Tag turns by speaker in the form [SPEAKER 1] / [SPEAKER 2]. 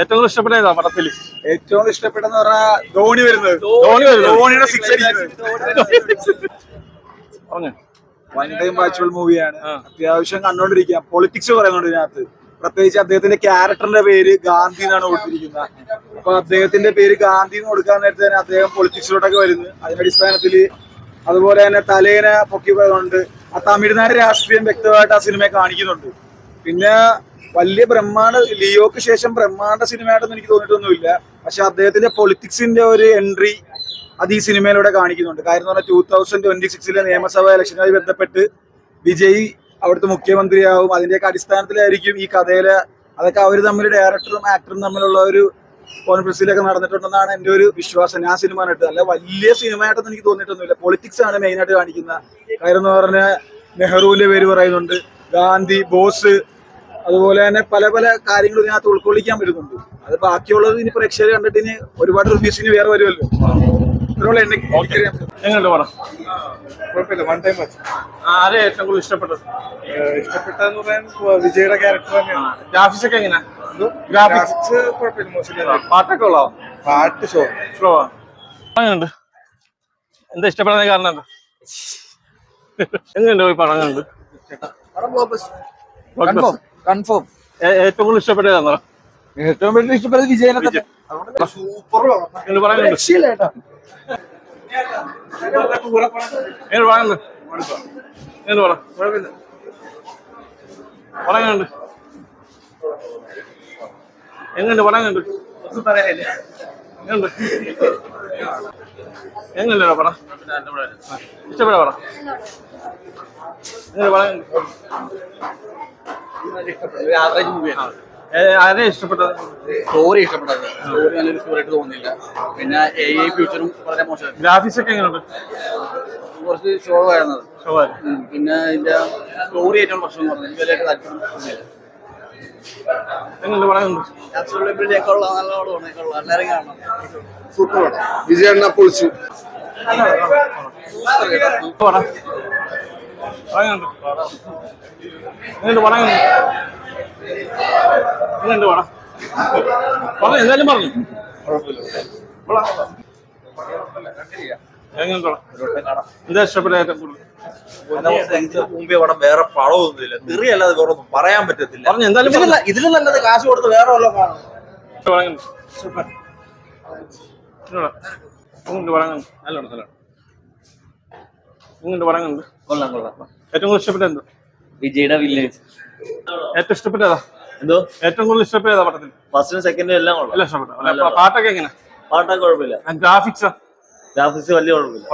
[SPEAKER 1] ഏറ്റവും കൂടുതൽ ഇഷ്ടപ്പെട്ട ഏതാ പടത്തിൽ
[SPEAKER 2] ഏറ്റവും ഇഷ്ടപ്പെട്ടെന്ന് പറഞ്ഞാൽ ധോണി വരുന്നത്.
[SPEAKER 1] ധോണി വരുന്നത്.
[SPEAKER 2] ധോണിയുടെ സിക്സ് അടിക്കുന്നത്. വൺ ടൈം വാച്ചുവൽ മൂവിയാണ് അത്യാവശ്യം കണ്ടോണ്ടിരിക്കുക പൊളിറ്റിക്സ് പറയുന്നുണ്ട് ഇതിനകത്ത്. പ്രത്യേകിച്ച് അദ്ദേഹത്തിന്റെ ക്യാരക്ടറിന്റെ പേര് ഗാന്ധി എന്നാണ് കൊടുത്തിരിക്കുന്നത്. അപ്പൊ അദ്ദേഹത്തിന്റെ പേര് ഗാന്ധി എന്ന് കൊടുക്കാൻ നേരത്തെ തന്നെ അദ്ദേഹം പൊളിറ്റിക്സിലോട്ടൊക്കെ വരുന്നു. അതിന്റെ അടിസ്ഥാനത്തിൽ അതുപോലെ തന്നെ തലേനെ പൊക്കി പറയുന്നുണ്ട് ആ തമിഴ്നാട് രാഷ്ട്രീയം വ്യക്തമായിട്ട് ആ സിനിമയെ കാണിക്കുന്നുണ്ട്. പിന്നെ വലിയ ബ്രഹ്മാണ്ഡ ലിയോക്ക് ശേഷം ബ്രഹ്മാണ്ഡ സിനിമയായിട്ടൊന്നും എനിക്ക് തോന്നിയിട്ടൊന്നുമില്ല. പക്ഷെ അദ്ദേഹത്തിന്റെ പൊളിറ്റിക്സിന്റെ ഒരു എൻട്രി അത് ഈ സിനിമയിലൂടെ കാണിക്കുന്നുണ്ട്. കാര്യം പറഞ്ഞാൽ ടൂ തൗസൻഡ് ട്വന്റി സിക്സിലെ നിയമസഭാ ഇലക്ഷനുമായി ബന്ധപ്പെട്ട് വിജയ് അവിടുത്തെ മുഖ്യമന്ത്രിയാവും. അതിന്റെയൊക്കെ അടിസ്ഥാനത്തിലായിരിക്കും ഈ കഥയിലെ അതൊക്കെ അവർ തമ്മിൽ ഡയറക്ടറും ആക്ടറും തമ്മിലുള്ള ഒരു കോൺഫറൻസിലൊക്കെ നടന്നിട്ടുണ്ടെന്നാണ് എന്റെ ഒരു വിശ്വാസം. ഞാൻ സിനിമ കണ്ടിട്ട് അല്ല വലിയ സിനിമയായിട്ടൊന്നും എനിക്ക് തോന്നിയിട്ടൊന്നുമില്ല. പൊളിറ്റിക്സ് ആണ് മെയിനായിട്ട് കാണിക്കുന്ന. കാര്യം എന്ന് പറഞ്ഞാൽ നെഹ്റുവിന്റെ പേര് പറയുന്നുണ്ട്. ഗാന്ധി ബോസ് അതുപോലെ തന്നെ പല പല കാര്യങ്ങളും ഇതിനകത്ത് ഉൾക്കൊള്ളിക്കാൻ പറ്റുന്നുണ്ട്. അത് ബാക്കിയുള്ളത് ഇനി പ്രേക്ഷകർ കണ്ടിട്ട് ഇനി ഒരുപാട് ഇനി വേറെ വരുമല്ലോ.
[SPEAKER 1] എങ്ങനെയുണ്ട് പടം?
[SPEAKER 3] കുഴപ്പമില്ല. വൺ ടൈം വാച്ച്
[SPEAKER 1] ആരെ ഏറ്റവും കൂടുതൽ ഇഷ്ടപ്പെട്ടത്?
[SPEAKER 3] ഇഷ്ടപ്പെട്ടെന്ന് പറയാൻ വിജയുടെ ക്യാരക്ടർ തന്നെയാണ്.
[SPEAKER 1] ഗ്രാഫിക്സ് ഒക്കെ എങ്ങനെ ഗ്രാഫിക്സ്
[SPEAKER 3] ഗ്രാഫിക്സ് കുഴപ്പമില്ല മോശമില്ല.
[SPEAKER 1] പാട്ടൊക്കെ ഉള്ളോ
[SPEAKER 3] പാട്ട് ഷോ
[SPEAKER 1] എന്താ ഇഷ്ടപ്പെടാൻ കാരണം എന്താ? എങ്ങനെയുണ്ട് പോയി പടം കണ്ട്?
[SPEAKER 2] കൺഫേം കൺഫേം
[SPEAKER 1] ഏറ്റവും കൂടുതൽ ഇഷ്ടപ്പെട്ടതാണോ
[SPEAKER 2] ഏറ്റവും വലിയ ഇഷ്ടപ്പെട്ടത് വിജയനെ തന്നെ.
[SPEAKER 1] എന്ന് പറയുന്നുണ്ട്
[SPEAKER 2] രക്ഷയില്ല കേട്ടോ
[SPEAKER 1] എങ്ങനെ പറ. എങ്ങനെ പറ? എങ്ങനെ പറയുന്നുണ്ട് പറയുന്നുണ്ട് പറ ഇഷ്ടപ്പെട്ട പറയുന്നുണ്ട്
[SPEAKER 4] ആവറേജ് മൂവിയാണ്
[SPEAKER 1] ഏ, ഇഷ്ടപ്പെട്ടത്?
[SPEAKER 4] സ്റ്റോറി ഇഷ്ടപ്പെട്ടത്. സ്റ്റോറി നല്ലൊരു സ്റ്റോറി ആയിട്ട് തോന്നിയില്ല. പിന്നെ എ ഐ ഫ്യൂച്ചറും വളരെ മോശമായിരുന്നു.
[SPEAKER 1] ഗ്രാഫിക്സ് ഒക്കെ എങ്ങനെയുണ്ട്?
[SPEAKER 4] കുറച്ച് ഷോ ആയിരുന്നത് ഷോ. പിന്നെ ഇതിന്റെ സ്റ്റോറി ഏറ്റവും പ്രശ്നം പറഞ്ഞു എനിക്ക് വലിയ താല്പര്യം തോന്നിയില്ല.
[SPEAKER 1] എങ്ങനെയുണ്ട് പറയുന്നുണ്ട്
[SPEAKER 4] ആബ്സോൾട്ട്ലി
[SPEAKER 1] എങ്ങനെയുണ്ട് പറ പറഞ്ഞു എന്തായാലും പറഞ്ഞു പറ. എങ്ങനെയുണ്ട് പറ? എന്താ ഇഷ്ടപ്പെട്ട ഏറ്റവും കൂടുതൽ?
[SPEAKER 5] മുമ്പേ പടം വേറെ പടമൊന്നുമില്ല തെറി വേറെ ഒന്നും പറയാൻ പറ്റത്തില്ല.
[SPEAKER 1] പറഞ്ഞു എന്തായാലും
[SPEAKER 5] ഇതിലും നല്ലത് കാശ് കൊടുത്ത് വേറെ വല്ലതും കാണും
[SPEAKER 1] സൂപ്പർ.
[SPEAKER 4] നല്ലോണം നല്ലോണം. കൊള്ളാം കൊള്ളാം.
[SPEAKER 1] ഏറ്റവും കൂടുതൽ ഇഷ്ടപ്പെട്ട എന്തോ?
[SPEAKER 4] വിജയുടെ വില്ലേജ്.
[SPEAKER 1] ഏറ്റവും ഇഷ്ടപ്പെട്ടതാ
[SPEAKER 5] എന്തോ?
[SPEAKER 1] ഏറ്റവും കൂടുതൽ ഇഷ്ടപ്പെട്ടതാ പടത്തിൽ
[SPEAKER 5] ഫസ്റ്റും സെക്കൻഡും എല്ലാം കൊള്ളാം.
[SPEAKER 1] എല്ലാം ഇഷ്ടപ്പെട്ടു? പാട്ടൊക്കെ എങ്ങനെ?
[SPEAKER 5] പാട്ടൊക്കെ കുഴപ്പമില്ല.
[SPEAKER 1] ഗ്രാഫിക്സ്
[SPEAKER 5] ഗ്രാഫിക്സ് വലിയ കുഴപ്പമില്ല.